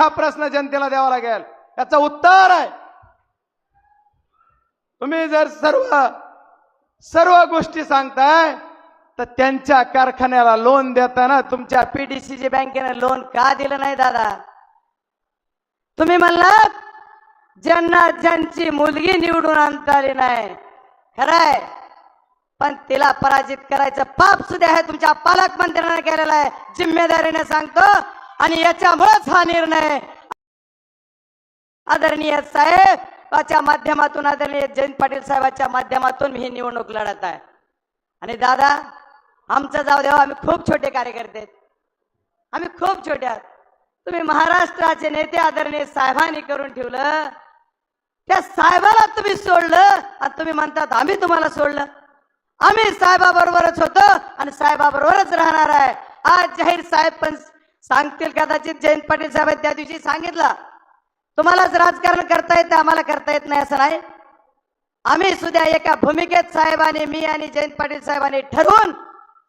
हा प्रश्न जनतेला द्यावा लागेल. याचं उत्तर आहे. तुम्ही जर सर्व सर्व गोष्टी सांगताय तर त्यांच्या कारखान्याला लोन देताना तुमच्या पीडीसीजी बँकेने लोन का दिलं नाही दादा? तुम्ही म्हणलात ज्यांना ज्यांची मुलगी निवडून आणता आली नाही. खरंय. पण तिला पराजित करायचं पाप सुद्धा आहे तुमच्या पालकमंत्र्यांना केलेला आहे. जिम्मेदारीने सांगतो आणि याच्यामुळेच हा निर्णय आदरणीय साहेबाच्या माध्यमातून आदरणीय जयंत पाटील साहेबाच्या माध्यमातून ही निवडणूक लढत आहे. आणि दादा आमचं जाऊ देवा आम्ही खूप छोटे कार्यकर्ते आहेत. आम्ही खूप छोटे आहोत. तुम्ही महाराष्ट्राचे नेते आदरणीय साहेबांनी करून ठेवलं. त्या साहेबाला तुम्ही सोडलं आणि तुम्ही म्हणतात आम्ही तुम्हाला सोडलं. आम्ही साहेबाबरोबरच होतो आणि साहेबाबरोबरच राहणार आहे. आज जाहीर साहेब पण सांगतील कदाचित जयंत पाटील साहेब त्या दिवशी सांगितलं. तुम्हालाच राजकारण करता येतं आम्हाला करता येत नाही असं नाही. आम्ही सुद्धा एका भूमिकेत साहेबांनी मी आणि जयंत पाटील साहेबांनी ठरवून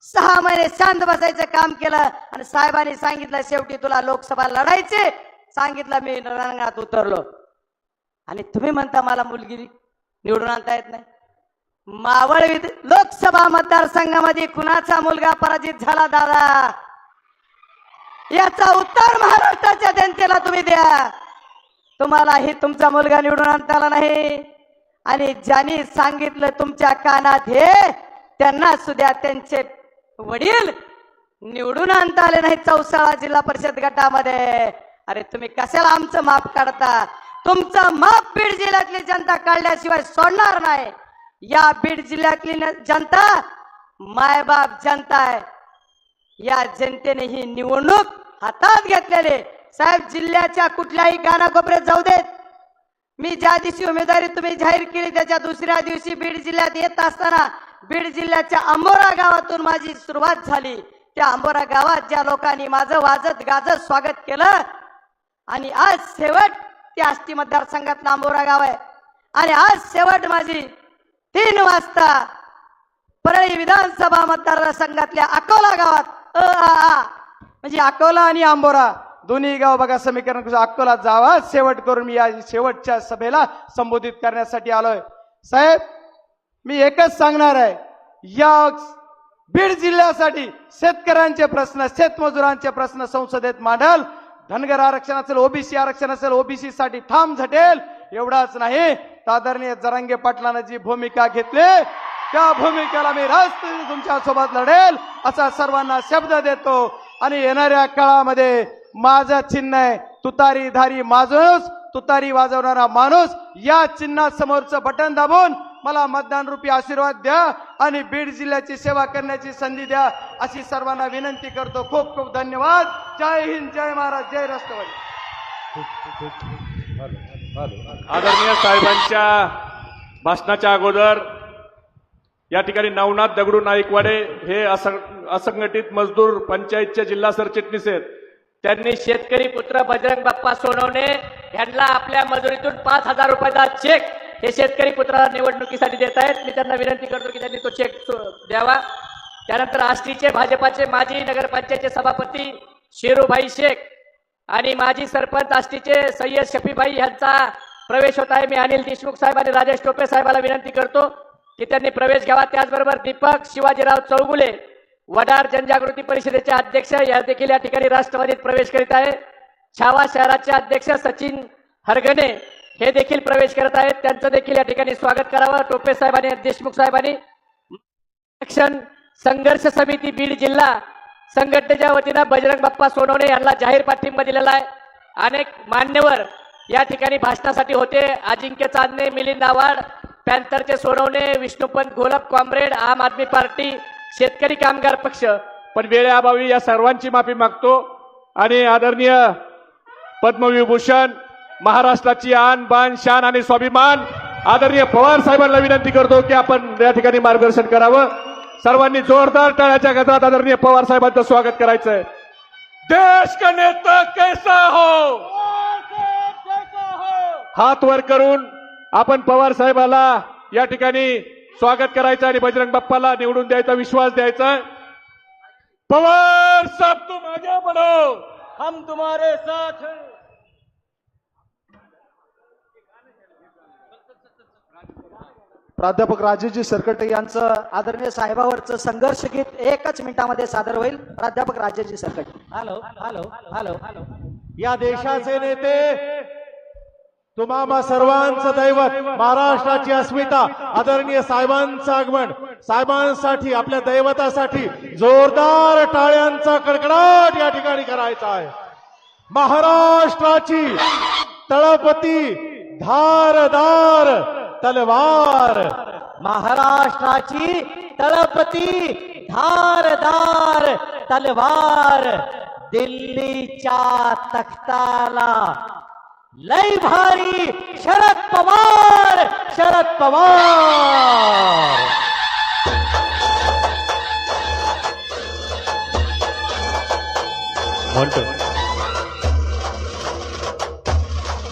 सहा महिने शांत बसायचं काम केलं आणि साहेबांनी सांगितलं शेवटी तुला लोकसभा लढायचे सांगितलं मी रणांगणात उतरलो. आणि तुम्ही म्हणता मला मुलगी निवडून आणता येत नाही. मावळ लोकसभा मतदारसंघामध्ये कुणाचा मुलगा पराजित झाला दादा. याचा उत्तर महाराष्ट्राच्या जनतेला तुम्ही द्या. तुम्हालाही तुमचा मुलगा निवडून आणता आला नाही. आणि ज्यांनी सांगितलं तुमच्या कानात हे त्यांना सुद्धा त्यांचे वडील निवडून आणता आले नाही चौसाळा जिल्हा परिषद गटामध्ये. अरे तुम्ही कशाला आमचं माप काढता? तुमचं माप बीड जिल्ह्यातली जनता काढल्याशिवाय सोडणार नाही. या बीड जिल्ह्यातली न- जनता मायबाप जनता आहे. या जनतेने ही निवडणूक हातात घेतलेले. साहेब जिल्ह्याच्या कुठल्याही कानाकोपऱ्यात जाऊ देत. मी ज्या दिवशी उमेदवारी तुम्ही जाहीर केली त्याच्या दुसऱ्या दिवशी बीड जिल्ह्यात येत असताना बीड जिल्ह्याच्या अंबोरा गावातून माझी सुरुवात झाली. त्या अंबोरा गावात ज्या लोकांनी माझं वाजत गाजत स्वागत केलं आणि आज शेवट त्या आष्टी मतदारसंघातलं अंबोरा गाव आहे. आणि आज शेवट माझी तीन वाजता परळी विधानसभा मतदारसंघातल्या अकोला गावात अ आ आ. म्हणजे अकोला आणि आंबोरा दोन्ही गाव बघा समीकरण कसं अकोला जावा. शेवट करून मी या शेवटच्या सभेला संबोधित करण्यासाठी आलोय. साहेब मी एकच सांगणार आहे. या बीड जिल्ह्यासाठी शेतकऱ्यांचे प्रश्न शेतमजुरांचे प्रश्न संसदेत मांडल. धनगर आरक्षण असेल ओबीसी आरक्षण असेल ओबीसी साठी ठाम झटेल. एवढाच नाही. तादरणीय आदरणीय जरांगे पाटलानं जी भूमिका घेतली त्या भूमिकेला मी राष्ट्रीय तुमच्यासोबत लढेल असा सर्वांना शब्द देतो. आणि येणाऱ्या काळामध्ये माझं चिन्ह आहे तुतारी धारी माणूस तुतारी वाजवणारा माणूस या चिन्हासमोरचं बटन दाबून मला मतदान रूपी आशीर्वाद द्या आणि बीड जिल्ह्याची सेवा करण्याची संधी द्या अशी सर्वांना विनंती करतो. खूप खूप धन्यवाद. जय हिंद जय महाराज जय रस्तवाडी आदरणीय साहेबांच्या भाषणाच्या अगोदर या ठिकाणी नवनाथ दगडू नाईकवाडे हे असं- असंघटित मजदूर पंचायतचे जिल्हा सरचिटणीस आहेत. त्यांनी शेतकरी पुत्र बजरंग बाप्पा सोनवणे यांना आपल्या मजुरीतून पाच हजार रुपयाचा चेक हे शेतकरी पुत्राला निवडणुकीसाठी देत आहेत. मी त्यांना विनंती करतो की त्यांनी तो चेक द्यावा. त्यानंतर आष्टीचे भाजपाचे माजी नगरपंचायतचे सभापती शेरूभाई शेख आणि माजी सरपंच आष्टीचे सय्यद शफीभाई यांचा प्रवेश होत आहे. मी अनिल देशमुख साहेब आणि राजेश टोपे साहेबाला विनंती करतो की त्यांनी प्रवेश घ्यावा. त्याचबरोबर दीपक शिवाजीराव चौगुले वडार जनजागृती परिषदेचे अध्यक्ष या देखील या ठिकाणी राष्ट्रवादीत प्रवेश करीत आहे छावा शहराचे अध्यक्ष सचिन हरगणे हे देखील प्रवेश करत आहेत. त्यांचं देखील या ठिकाणी स्वागत करावं. टोपे साहेबांनी देशमुख साहेबांनी. संघर्ष समिती बीड जिल्हा संघटनेच्या वतीनं बजरंग बाप्पा सोनवणे यांना जाहीर पाठिंबा दिलेला आहे. अनेक मान्यवर या ठिकाणी भाषणासाठी होते. अजिंक्य चांदणे मिलिंद आव्हाड पॅन्थरचे सोनवणे विष्णुपंत गोलप कॉम्रेड आम आदमी पार्टी शेतकरी कामगार पक्ष. पण वेळेअभावी या सर्वांची माफी मागतो. आणि आदरणीय पद्मविभूषण महाराष्ट्राची आन बान शान आणि स्वाभिमान आदरणीय पवार साहेबांना विनंती करतो की आपण या ठिकाणी मार्गदर्शन करावं. सर्वांनी जोरदार टाळ्याच्या गजरात आदरणीय पवार साहेबांचं स्वागत करायचंय. देश का नेता कैसा हो? हात वर करून आपण पवार साहेबाला या ठिकाणी स्वागत करायचं आणि बजरंग बाप्पाला निवडून द्यायचा विश्वास द्यायचा. पवार साहेब तू माझ्या बनो हम तुम्हारे साथ प्राध्यापक राजूजी सरकटे यांचं आदरणीय साहेबावरचं संघर्ष गीत एकच मिनिटामध्ये सादर होईल. प्राध्यापक Rajeji Sarkate. Hello hello hello hello या देशाचे नेते तुम्हा सर्वांचं दैवत महाराष्ट्राची अस्मिता आदरणीय साहेबांचं आगमन. साहेबांसाठी आपल्या दैवतासाठी जोरदार टाळ्यांचा कडकडाट या ठिकाणी करायचा आहे. महाराष्ट्राची तळपती धारदार तलवार. महाराष्ट्राची तळपती धारदार तलवार दिल्लीच्या तख्ताला लय भारी शरद पवार शरद पवार।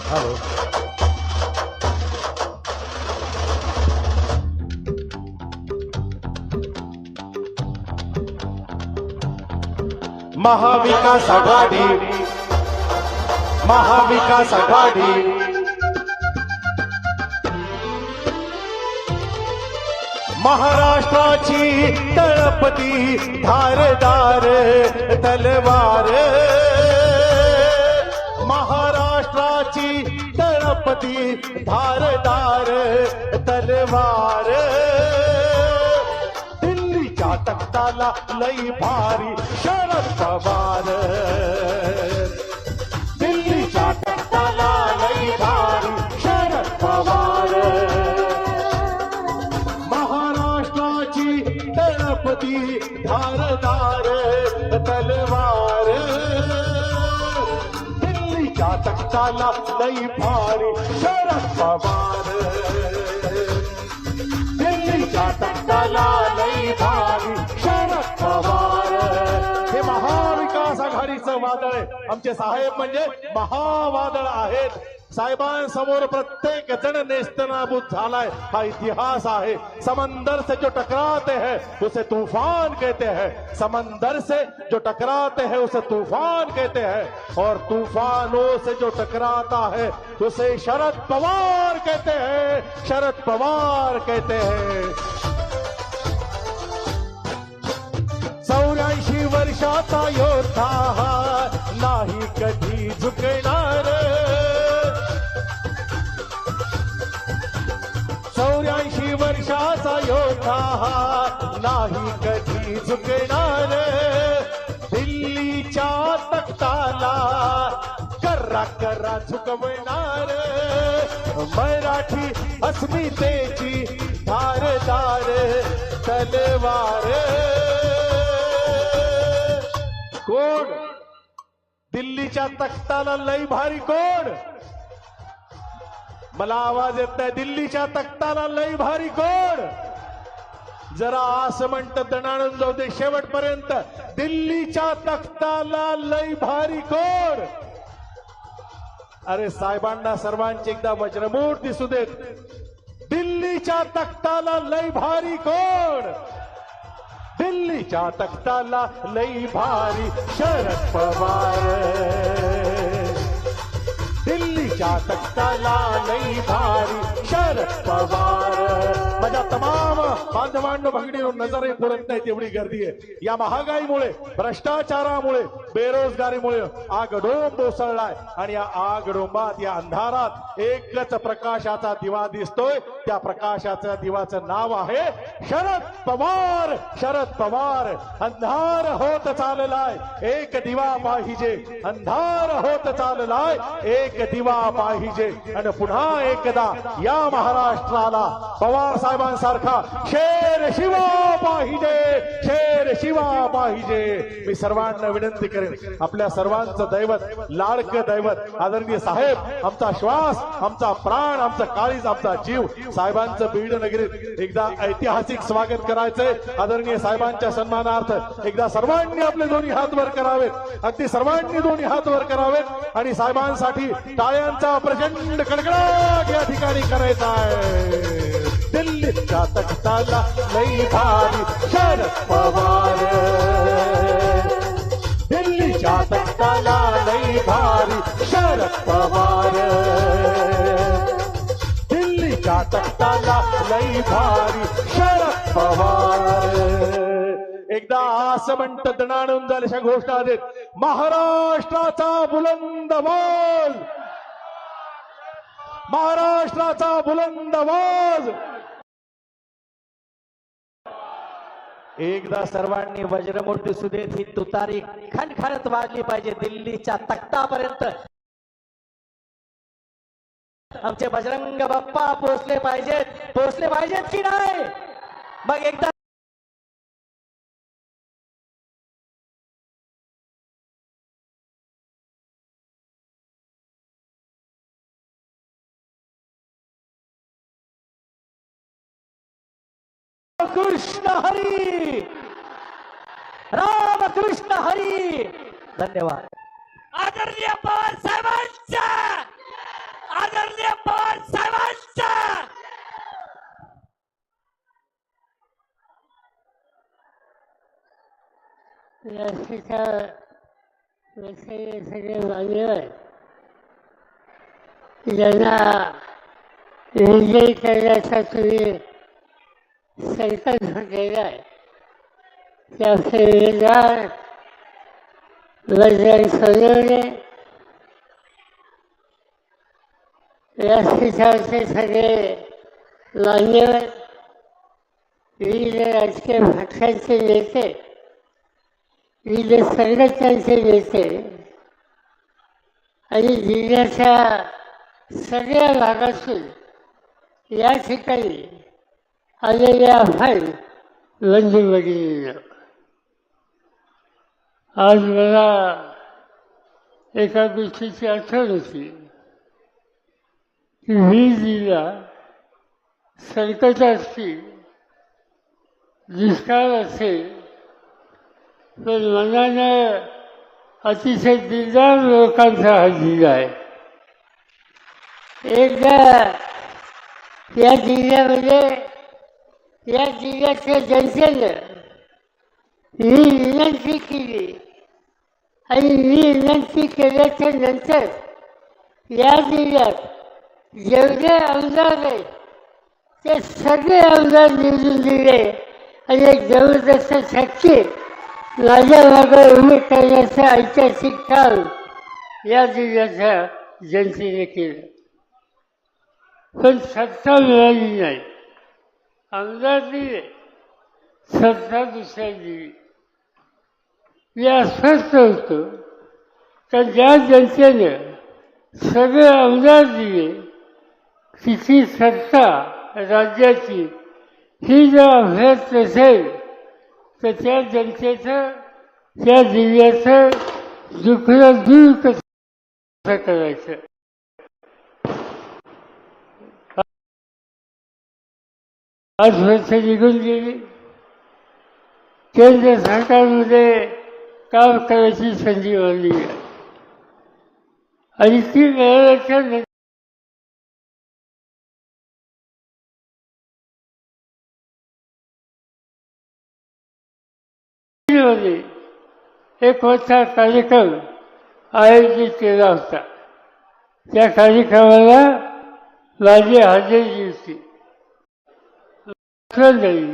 हॅलो महाविकास आघाडी। महाविकास आघाडी. महाराष्ट्राची तळपती धारदार तलवार. महाराष्ट्राची तळपती धारदार तलवार. दिल्लीच्या तख्ताला लई भारी शरद पवार. दिल्लीच्या लई भारी शरद पवार. दिल्लीच्या तख्ताला लई भारी शरद पवार. हे महाविकास आघाडीचं वादळ आहे. आमचे साहेब म्हणजे महावादळ आहेत. साहेबांसमोर प्रत्येक जण नेस्तनाबूत झालाय हा इतिहास आहे। समंदर से जो टकराते हैं, उसे तूफ़ान कहते हैं। समंदर से जो टकराते हैं, उसे तूफ़ान कहते हैं। और तूफानों से जो टकराता है, उसे शरद पवार कहते हैं। शरद पवार कहते हैं। चौऱ्याऐंशी वर्षाचा योद्धा नाही कधी झुकणार योद्धा हा नाही कधी झुकणार. दिल्लीच्या तख्ताला कर्रा कर्रा झुकवणार. मराठी अस्मितेची धारदार तलवार. कोण? दिल्लीच्या तख्ताला लई भारी कोण? मला आवाज येत नाही. दिल्लीच्या तख्ताला लई भारी कोण? जरा असं म्हणतं दणाणून जाऊ दे शेवटपर्यंत. दिल्लीच्या तख्ताला लई भारी कोर अरे साहेबांना सर्वांची एकदा वज्रमूर दिसू देत. दिल्लीच्या तख्ताला लई भारी कोण दिल्लीच्या तख्ताला लई भारी शरद पवार. दिल्लीच्या लई भारी शरद पवार. माझ्या तमाम बांधवांनो भगिनीनो नजरे पुरत नाही तेवढी गर्दी आहे. या महागाईमुळे भ्रष्टाचारामुळे बेरोजगारीमुळे आगडोंब कोसळलाय आणि या आगडोंबात या अंधारात एकच प्रकाशाचा दिवा दिसतोय. त्या प्रकाशाच्या दिवाचं नाव आहे शरद पवार. शरद पवार अंधार होत चाललाय. एक दिवा पाहिजे अंधार होत चाललाय. एक दिवा पाहिजे. आणि पुन्हा एकदा या महाराष्ट्राला पवार साहेबांसारखा शेर शिवा पाहिजे शेर शिवा पाहिजे. मी सर्वांना विनंती करेन आपल्या सर्वांचं दैवत लाडकं दैवत आदरणीय साहेब आमचा श्वास आमचा प्राण आमचा काळीज आमचा जीव साहेबांचं बीड नगरीत एकदा ऐतिहासिक स्वागत करायचंय. आदरणीय साहेबांच्या सन्मानार्थ एकदा सर्वांनी आपले दोन्ही हात वर करावेत. अगदी सर्वांनी दोन्ही हात वर करावेत. आणि साहेबांसाठी टाळ्यांचा प्रचंड कडकडाट या ठिकाणी करायचा आहे. दिल्लीच्या तख्ताला लई भारी शरद पवार. दिल्लीच्या तख्ताला लई भारी शरद पवार. दिल्लीच्या तख्ताला लई भारी शरद पवार. एकदा असं म्हणत दणाणून झाल्याच्या घोषणा देत महाराष्ट्राचा बुलंद बोल महाराष्ट्राचा बुलंद आवाज. एकदा सर्वांनी वज्रमूर्ती सुदेत ही तुतारी खणखणत वाजली पाहिजे दिल्लीच्या तख्तापर्यंत. आमचे बजरंग बाप्पा पोहोचले पाहिजेत. पोहोचले पाहिजेत की नाही? मग एकदा कृष्ण हरी! राम कृष्ण हरी! धन्यवाद. आदरणीय पवार साहेबांच्या! आदरणीय पवार साहेबांच्या! लसीचा लसी सगळे मान्यवर ज्यांना विजयी करण्याचा तुम्ही संकल्प केला आहे त्या सेवेदार बजरंग सोनवणे व्यासपीठावरचे सगळे मान्यवर विविध राजकीय पक्षांचे नेते विविध संघटनांचे नेते आणि जिल्ह्याच्या सगळ्या भागातून या ठिकाणी आलेल्या आपण बंधू भगिनींनो आज मला एका गोष्टीची आठवण होती. की ही जिल्हा संकट असतील दुष्काळ असेल पण मनानं अतिशय दिलदार लोकांचा हा जिल्हा आहे. एकदा या जिल्ह्यामध्ये या जिल्ह्याच्या जनतेनं मी विनंती केली आणि मी विनंती केल्याच्यानंतर या जिल्ह्यात जेवढे आमदार आहेत ते सगळे आमदार निवडून दिले आणि एक जबरदस्त शक्ती माझ्या मागे उभे करण्याचं ऐतिहासिक काम या जिल्ह्याच्या जनतेने केलं पण सत्ता मिळाली नाही आमदार दिले सत्ता दुसऱ्या दिली मी अस्वस्थ होतो. तर ज्या जनतेनं सगळे आमदार दिले तिची सत्ता राज्याची ही जर अभ्यास नसेल तर त्या जनतेचं त्या जिल्ह्याचं दुःखला दूर कसं करायचं? अस्वस्थ वर्ष निघून गेली. केंद्र सरकारमध्ये काम करायची संधी मिळाली आणि ती मिळाल्याच्या एक मोठा कार्यक्रम आयोजित केला होता. त्या कार्यक्रमाला माझी हजेरी होती. नाही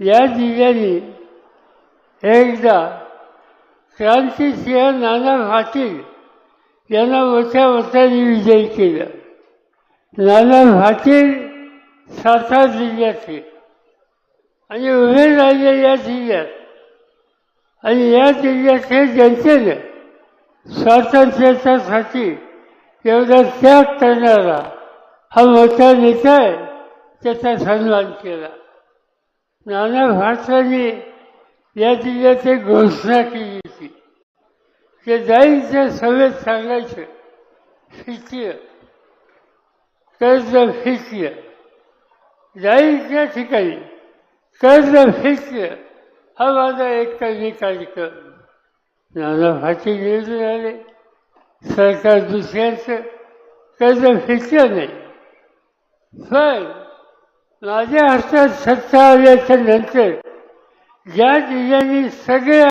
या जिल्ह्याने एकदा क्रांतिसिंह नाना पाटील यांना मोठ्या मताने विजयी केलं. नाना पाटील सातारा जिल्ह्याचे आणि उभे राहिले या जिल्ह्यात आणि या जिल्ह्याच्या जनतेने स्वातंत्र्याच्यासाठी एवढा त्याग करणारा हा मोठा नेता आहे. त्याचा सन्मान केला. नाना भारताने या जिल्ह्याची घोषणा केली होती. ते जाईच्या सभेत सांगायचं फिक्य कर्ज फिक्य जाईच्या ठिकाणी कर्ज फिक्य हा माझा एक कमी कार्यक्रम. नाना भाटी निवडून आले. सरकार दुसऱ्याचं कर्ज फिकलं नाही. पण माझ्या हस्त सत्ता आल्याच्यानंतर ज्या जिल्ह्यांनी सगळे